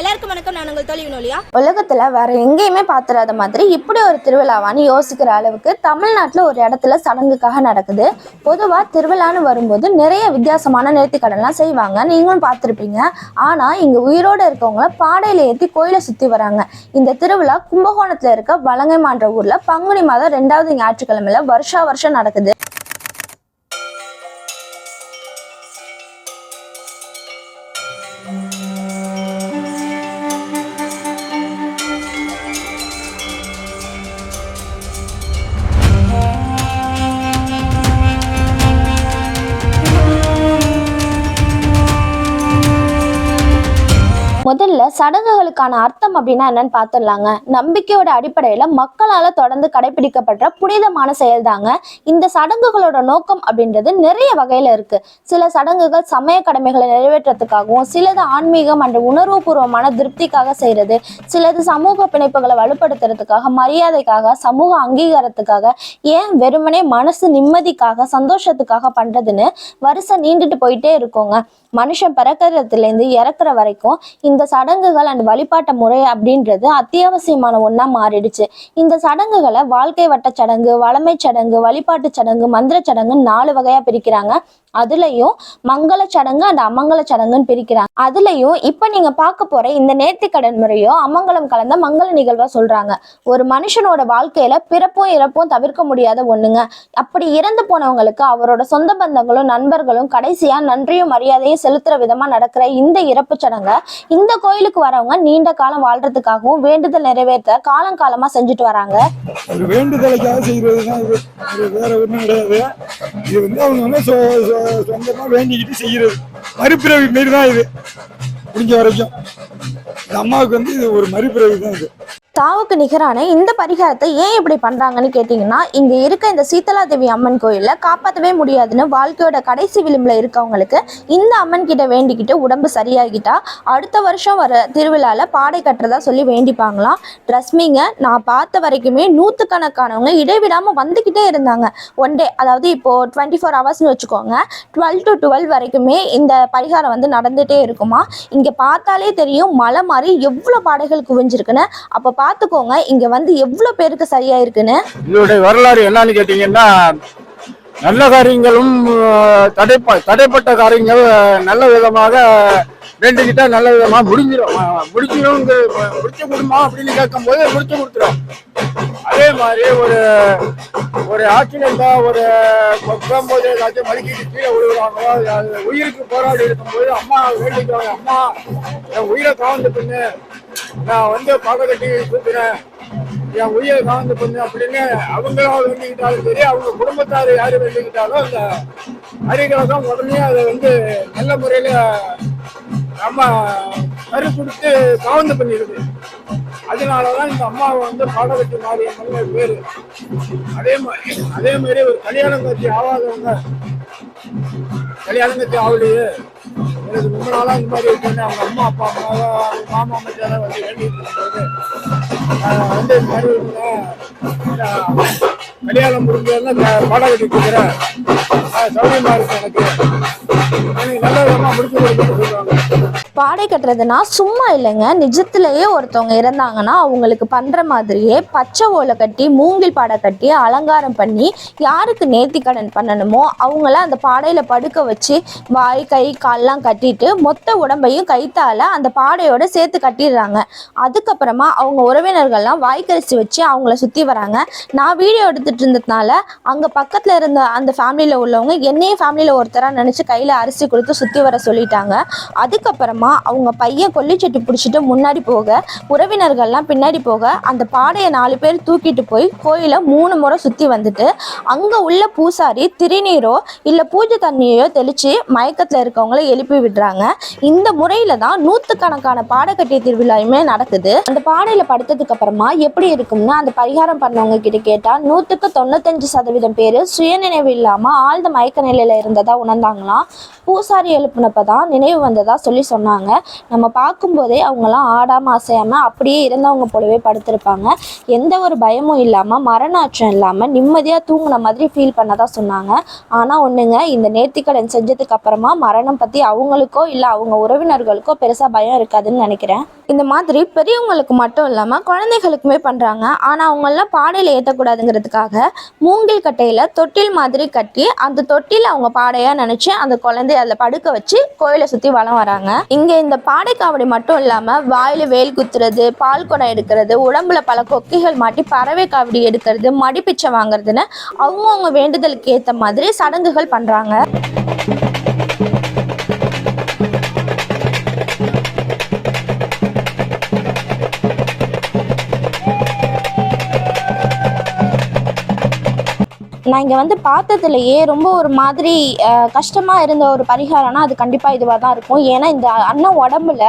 எல்லாருக்கும் வணக்கம். நான் உங்கள் தோழி நோலியா உலகத்துல வேற எங்கேயுமே பாத்துறாத மாதிரி இப்படி ஒரு திருவிழாவான்னு யோசிக்கிற அளவுக்கு தமிழ்நாட்டுல ஒரு இடத்துல சடங்குக்காக நடக்குது. பொதுவா திருவிழான்னு வரும்போது நிறைய வித்தியாசமான நேர்த்திக்கடன்லாம் செய்வாங்க. நீங்களும் பார்த்துருப்பீங்க ஆனா இங்க உயிரோட இருக்கவங்கள பாடையில ஏத்தி கோயிலை சுத்தி வராங்க. இந்த திருவிழா கும்பகோணத்துல இருக்க வலங்கைமான்ற ஊர்ல பங்குனி மாதம் ரெண்டாவது ஞாயிற்றுக்கிழமையில வருஷா வருஷம் நடக்குது. சடங்குகளுக்கான அர்த்தம் அப்படின்னா என்னன்னு பார்த்துடலாங்க. நம்பிக்கையோட அடிப்படையில மக்களால தொடர்ந்து கடைபிடிக்கப்படுற புனிதமான செயல்தாங்க. இந்த சடங்குகளோட நோக்கம் அப்படின்றது நிறைய வகையில இருக்கு. சில சடங்குகள் சமய கடமைகளை நிறைவேற்றத்துக்காகவும் சிலது ஆன்மீகம் அண்ட் உணர்வுபூர்வமான திருப்திக்காக செய்யறது சிலது சமூக பிணைப்புகளை வலுப்படுத்துறதுக்காக மரியாதைக்காக சமூக அங்கீகாரத்துக்காக ஏன் வெறுமனே மனசு நிம்மதிக்காக சந்தோஷத்துக்காக பண்றதுன்னு வருஷம் நீண்டுட்டு போயிட்டே இருக்கோங்க. மனுஷன் பிறக்கிறதுலேருந்து இறக்குற வரைக்கும் இந்த சடங்கு சடங்குகள் அண்ட் வழிபாட்டு முறை அப்படின்றது அத்தியாவசியமான ஒன்றா மாறிடுச்சு. இந்த சடங்குகளை வாழ்க்கை வட்ட சடங்கு வளமை சடங்கு வழிபாட்டு சடங்கு மந்திர சடங்கு நாலு வகையாக பிரிக்கிறாங்க. அதுலயும் மங்கள சடங்கு அந்த அமங்கல சடங்குன்னு பிரிக்கிறாங்க. அதுலயும் இப்ப நீங்க பார்க்க போற இந்த நேர்த்திக்கடன் முறையோ அமங்கலம் கலந்த மங்கள நிகழ்வா சொல்றாங்க. ஒரு மனுஷனோட வாழ்க்கையில பிறப்பும் இறப்பும் தவிர்க்க முடியாத ஒண்ணுங்க. அப்படி இறந்து போனவங்களுக்கு அவரோட சொந்த பந்தங்களும் நண்பர்களும் கடைசியா நன்றியும் மரியாதையும் செலுத்துற விதமா நடக்கிற இந்த இறப்பு சடங்கை இந்த கோயிலுக்கு வரவங்க நீண்ட காலம் வாழ்றதுக்காகவும் வேண்டுதல் நிறைவேற்ற காலம் காலமா செஞ்சுட்டு வராங்க. ஒரு வேண்டுதலுக்காக செய்கிறது வேற ஒன்றும் கிடையாது. இது வந்து அவங்க சொந்தமா வேண்டிக்கிட்டு செய்யறது. மறுபிறவி மாரி தான் இது. முடிஞ்ச வரைக்கும். இந்த அம்மாவுக்கு வந்து இது ஒரு மறுபிறவி தான் இது. தாவுக்கு நிகரான இந்த பரிகாரத்தை ஏன் இப்படி பண்றாங்கன்னு கேட்டிங்கன்னா இங்க இருக்க இந்த சீதலா தேவி அம்மன் கோயிலில் காப்பாற்றவே முடியாதுன்னு வாழ்க்கையோட கடைசி விளிம்பில் இருக்கவங்களுக்கு இந்த அம்மன் கிட்ட வேண்டிக்கிட்டு உடம்பு சரியாகிட்டா அடுத்த வருஷம் வர திருவிழாவில் பாடை கட்டுறதா சொல்லி வேண்டிப்பாங்களாம். ரஸ்மிங்க நான் பார்த்த வரைக்குமே நூற்றுக்கணக்கானவங்க இடைவிடாமல் வந்துக்கிட்டே இருந்தாங்க. ஒன் டே அதாவது இப்போ டுவெண்ட்டி ஃபோர் ஹவர்ஸ்னு வச்சுக்கோங்க டுவெல் டு டுவெல் வரைக்குமே இந்த பரிகாரம் வந்து நடந்துகிட்டே இருக்குமா? இங்கே பார்த்தாலே தெரியும் மலை மாதிரி எவ்வளோ பாடைகள் குவிஞ்சிருக்குன்னு. அப்போ பார்த்துக்கோங்க. இங்கே வந்து எவ்வளோ பேருக்கு சரியாயிருக்குன்னு. இதனுடைய வரலாறு என்னன்னு கேட்டீங்கன்னா நல்ல காரியங்களும் தடைப்ப தடைப்பட்ட காரியங்கள் நல்ல விதமாக வேண்டிக்கிட்டா நல்ல விதமாக முடிஞ்சிடும் முடிஞ்சிடும் முடிச்சு கொடுமா அப்படின்னு கேட்கும்போது முடிச்சு கொடுத்துரும். அதே மாதிரி ஒரு ஒரு ஆக்சிடென்டா ஒரு போது ஏதாச்சும் மறுக்கிட்டு கீழே விழுகிறாங்களோ உயிருக்கு போராடி இருக்கும்போது அம்மா வேண்டிக்கிறாங்க அம்மா என் உயிரை காவந்து பண்ணு நான் வந்து பகை கட்டி சுத்துறேன். என் உயிரை காவந்து பண்ணு அப்படின்னு அவங்களா வேண்டிக்கிட்டாலும் சரி அவங்க குடும்பத்தார் யாரு வேண்டிக்கிட்டாலும் அந்த அறிகளம் உடனே அதை வந்து நல்ல முறையில் நம்ம கரு கொடுத்து காவந்து பண்ணிடுது. அதனாலதான் இந்த அம்மாவை வந்து பாடகட்டி மாரியம்மன் பேரு அதே மாதிரி அதே மாதிரி ஒரு கல்யாணம் கட்சி ஆகாதவங்க கல்யாணம் கட்சி ஆகலையே. எனக்கு ரொம்ப நாளா இந்த மாதிரி இருக்கேன் அவங்க அம்மா அப்பா அம்மாவை மாமா மச்சான வந்து வேண்டிட்டு இருக்கும்போது நான் வந்து இந்த மாதிரி கல்யாணம் முடிஞ்சதுன்னா பாடம் கட்டி கொடுக்குறேன். சௌரியமா இருக்கு எனக்கு. எனக்கு நல்ல விதமா முடிச்சு கொடுக்குன்னு சொல்லுவாங்க பாடை கட்டுறதுனா சும்மா இல்லைங்க. நிஜத்திலேயே ஒருத்தவங்க இறந்தாங்கன்னா அவங்களுக்கு பண்ணுற மாதிரியே பச்சை ஓலை கட்டி மூங்கில் பாடை கட்டி அலங்காரம் பண்ணி யாருக்கு நேர்த்தி கடன் பண்ணணுமோ அவங்கள அந்த பாடையில் படுக்க வச்சு வாய் கை கால்லாம் கட்டிட்டு மொத்த உடம்பையும் கைத்தால அந்த பாடையோட சேர்த்து கட்டிடுறாங்க. அதுக்கப்புறமா அவங்க உறவினர்கள்லாம் வாய்க்கரிசி வச்சு அவங்கள சுற்றி வராங்க. நான் வீடியோ எடுத்துகிட்டு இருந்ததுனால அங்கே பக்கத்தில் இருந்த அந்த ஃபேமிலியில் உள்ளவங்க என்னையும் ஃபேமிலியில் ஒருத்தராக நினச்சி கையில் அரிசி கொடுத்து சுற்றி வர சொல்லிட்டாங்க. அதுக்கப்புறமா அவங்க பையன் கொல்லிச்சட்டி பிடிச்சிட்டு முன்னாடி போக உறவினர்கள்லாம் பின்னாடி போக அந்த பாடையை நாலு பேர் தூக்கிட்டு போய் கோயிலை மூணு முறை சுற்றி வந்துட்டு அங்கே உள்ள பூசாரி திருநீரோ இல்லை பூஜை தண்ணியோ தெளித்து மயக்கத்தில் இருக்கவங்கள எழுப்பி விடுறாங்க. இந்த முறையில் தான் நூற்றுக்கணக்கான பாடக்கட்டிய திருவிழாயுமே நடக்குது. அந்த பாடையில் படுத்ததுக்கு அப்புறமா எப்படி இருக்கும்னு அந்த பரிகாரம் பண்ணவங்க கிட்ட கேட்டால் நூற்றுக்கு தொண்ணூத்தஞ்சு சதவீதம் பேர் சுயநினைவு இல்லாமல் ஆழ்ந்த மயக்க நிலையில் இருந்ததா உணர்ந்தாங்களாம். பூசாரி எழுப்புனப்ப தான் நினைவு வந்ததா சொல்லி சொன்னாங்க. இருந்திருப்பாங்க நம்ம பார்க்கும்போதே அவங்கெல்லாம் ஆடாமல் அசையாமல் அப்படியே இருந்தவங்க போலவே படுத்திருப்பாங்க. எந்த ஒரு பயமும் இல்லாமல் மரணாச்சம் இல்லாமல் நிம்மதியாக தூங்கின மாதிரி ஃபீல் பண்ணதா சொன்னாங்க. ஆனால் ஒன்றுங்க இந்த நேர்த்திக்கடன் செஞ்சதுக்கு அப்புறமா மரணம் பற்றி அவங்களுக்கோ இல்லை அவங்க உறவினர்களுக்கோ பெருசாக பயம் இருக்காதுன்னு நினைக்கிறேன். இந்த மாதிரி பெரியவங்களுக்கு மட்டும் இல்லாமல் குழந்தைகளுக்குமே பண்ணுறாங்க ஆனால் அவங்கெல்லாம் பாடையில் ஏற்றக்கூடாதுங்கிறதுக்காக மூங்கில் கட்டையில் தொட்டில் மாதிரி கட்டி அந்த தொட்டில் அவங்க பாடையாக நினச்சி அந்த குழந்தைய அதில் படுக்க வச்சு கோயிலை சுற்றி வளம் வராங்க. இங்கே இந்த பாடைக்காவடி மட்டும் இல்லாமல் வாயில் வேல் குத்துறது பால் குடம் எடுக்கிறது உடம்புல பல கொக்கிகள் மாட்டி பறவை காவடி எடுக்கிறது மடிப்பிச்சை வாங்குறதுன்னு அவங்கவுங்க வேண்டுதலுக்கு ஏற்ற மாதிரி சடங்குகள் பண்ணுறாங்க நான் இங்கே வந்து பார்த்ததுலையே ரொம்ப ஒரு மாதிரி கஷ்டமாக இருந்த ஒரு பரிகாரம்னா அது கண்டிப்பாக இதுவாக தான் இருக்கும். ஏன்னா இந்த அண்ணன் உடம்புல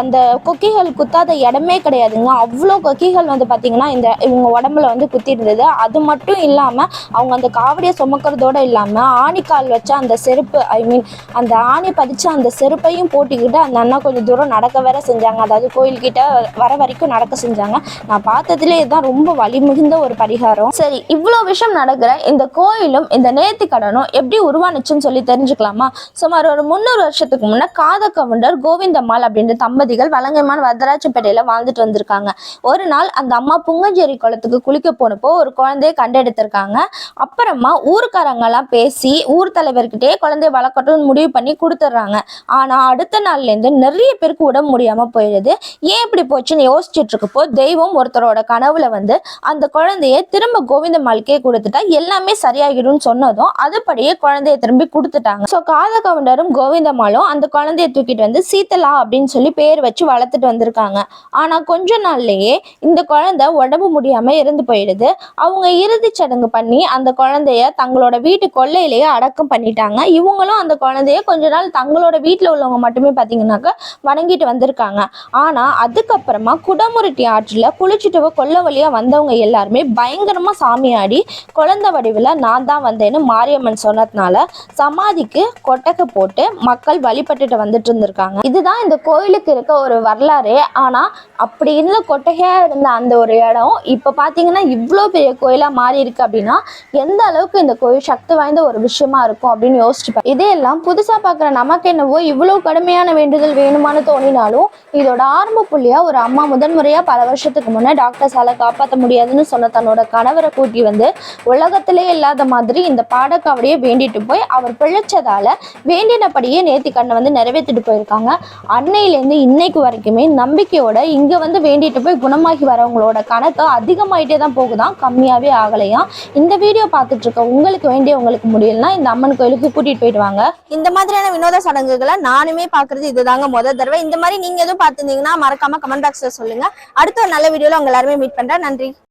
அந்த கொக்கிகள் குத்தாத இடமே கிடையாதுங்க. அவ்வளோ கொக்கிகள் வந்து பார்த்திங்கன்னா இந்த இவங்க உடம்புல வந்து குத்தி இருந்தது அது மட்டும் இல்லாமல் அவங்க அந்த காவடியை சுமக்கிறதோட இல்லாமல் ஆணிக்கால் வச்ச அந்த செருப்பு ஐ மீன் அந்த ஆணி பதிச்ச அந்த செருப்பையும் போட்டிக்கிட்டு அந்த அண்ணா கொஞ்சம் தூரம் நடக்க வேற செஞ்சாங்க. அதாவது கோயில்கிட்ட வர வரைக்கும் நடக்க செஞ்சாங்க. நான் பார்த்ததுலே தான் ரொம்ப வலி மிகுந்த ஒரு பரிகாரம். சரி இவ்வளோ விஷயம் நடக்கிற இந்த கோயிலும் இந்த நேர்த்தி கடனும் எப்படி உருவானுச்சுன்னு சொல்லி தெரிஞ்சுக்கலாமா? சுமார் ஒரு முந்நூறு வருஷத்துக்கு முன்னே காத கவுண்டர் கோவிந்தம்மாள் அப்படின்ற தம்பதிகள் வலங்கைமான் வரதராஜப்பேட்டையில் வாழ்ந்துட்டு வந்திருக்காங்க. ஒரு நாள் அந்த அம்மா புங்கஞ்சேரி குளத்துக்கு குளிக்க போனப்போ ஒரு குழந்தைய கண்டெடுத்திருக்காங்க. அப்புறமா ஊருக்காரங்கெல்லாம் பேசி ஊர் தலைவர்கிட்டயே குழந்தைய வளர்க்கட்டும்னு முடிவு பண்ணி கொடுத்துட்றாங்க. ஆனால் அடுத்த நாள்ல இருந்து நிறைய பேருக்கு உடம்பு முடியாமல் போயிடுது ஏன் இப்படி போச்சுன்னு யோசிச்சுட்டு இருக்கப்போ தெய்வம் ஒருத்தரோட கனவுல வந்து அந்த குழந்தைய திரும்ப கோவிந்தம்மாளுக்கே கொடுத்துட்டா எல்லாமே சரியாகிடும்னு சொன்னதும் அதுபடியே குழந்தைய திரும்பி கொடுத்துட்டாங்க. ஸோ காத கவுண்டரும் கோவிந்தம்மாளும் அந்த குழந்தைய தூக்கிட்டு வந்து சீத்தலா அப்படின்னு சொல்லி பேர் வச்சு வளர்த்துட்டு வந்திருக்காங்க. ஆனா கொஞ்ச நாள்லயே இந்த குழந்தை உடம்பு முடியாம இருந்து போயிடுது. அவங்க இறுதிச் சடங்கு பண்ணி அந்த குழந்தைய தங்களோட வீட்டு கொள்ளையிலேயே அடக்கம் பண்ணிட்டாங்க. இவங்களும் அந்த குழந்தைய கொஞ்ச நாள் தங்களோட வீட்டில் உள்ளவங்க மட்டுமே பார்த்தீங்கன்னாக்கா வணங்கிட்டு வந்திருக்காங்க. ஆனா அதுக்கப்புறமா குடமுருட்டி ஆற்றில் குளிச்சுட்டு கொல்ல வழியா வந்தவங்க எல்லாருமே பயங்கரமா சாமியாடி குழந்தை வடிவில் நான் தான் வந்தேன்னு மாரியம்மன் சொன்னதுனால சமாதிக்கு கொட்டகை போட்டு மக்கள் வழிபட்டுட்டு வந்துட்டு இருந்திருக்காங்க. இதுதான் இந்த கோயிலுக்கு இருக்க ஒரு வரலாறு. ஆனால் அப்படி இருந்த கொட்டகையாக இருந்த அந்த ஒரு இடம் இப்போ பார்த்தீங்கன்னா இவ்வளோ பெரிய கோயிலாக மாறி இருக்கு அப்படின்னா எந்த அளவுக்கு இந்த கோயில் சக்தி வாய்ந்த ஒரு விஷயமா இருக்கும் அப்படின்னு யோசிச்சுப்பேன். இதையெல்லாம் புதுசாக பார்க்குற நமக்கு என்னவோ இவ்வளோ கடுமையான வேண்டுதல் வேணுமான்னு தோணினாலும் இதோட ஆரம்ப புள்ளியாக ஒரு அம்மா முதன்முறையாக பல வருஷத்துக்கு முன்னே டாக்டர்ஸால் காப்பாற்ற முடியாதுன்னு சொன்ன தன்னோட கணவரை கூட்டி வந்து உலகத்திலே இல்லாத மாதிரி இந்த பாடக்காவடியை வேண்டிட்டு போய் அவர் பிழைச்சதால வேண்டினபடியே நேர்த்தி கண்ணை வந்து நிறைவேற்றிட்டு போயிருக்காங்க. அன்னையிலேருந்து இன்னைக்கு வரைக்குமே நம்பிக்கையோட இங்க வந்து வேண்டிட்டு போய் குணமாகி வரவங்களோட கணக்கு அதிகமாயிட்டே தான் போகுதாம் கம்மியாவே ஆகலையாம் இந்த வீடியோ பார்த்துட்டு இருக்க உங்களுக்கு வேண்டிய உங்களுக்கு முடியலன்னா இந்த அம்மன் கோயிலுக்கு கூட்டிட்டு போயிட்டு வாங்க. இந்த மாதிரியான வினோத சடங்குகளை நானுமே பாக்குறது இதுதாங்க முதல் தடவை. இந்த மாதிரி நீங்க எதுவும் பார்த்துருந்தீங்கன்னா மறக்காம கமெண்ட் பாக்ஸ்ல சொல்லுங்க. அடுத்த ஒரு நல்ல வீடியோல உங்க எல்லாருமே மீட் பண்றேன். நன்றி.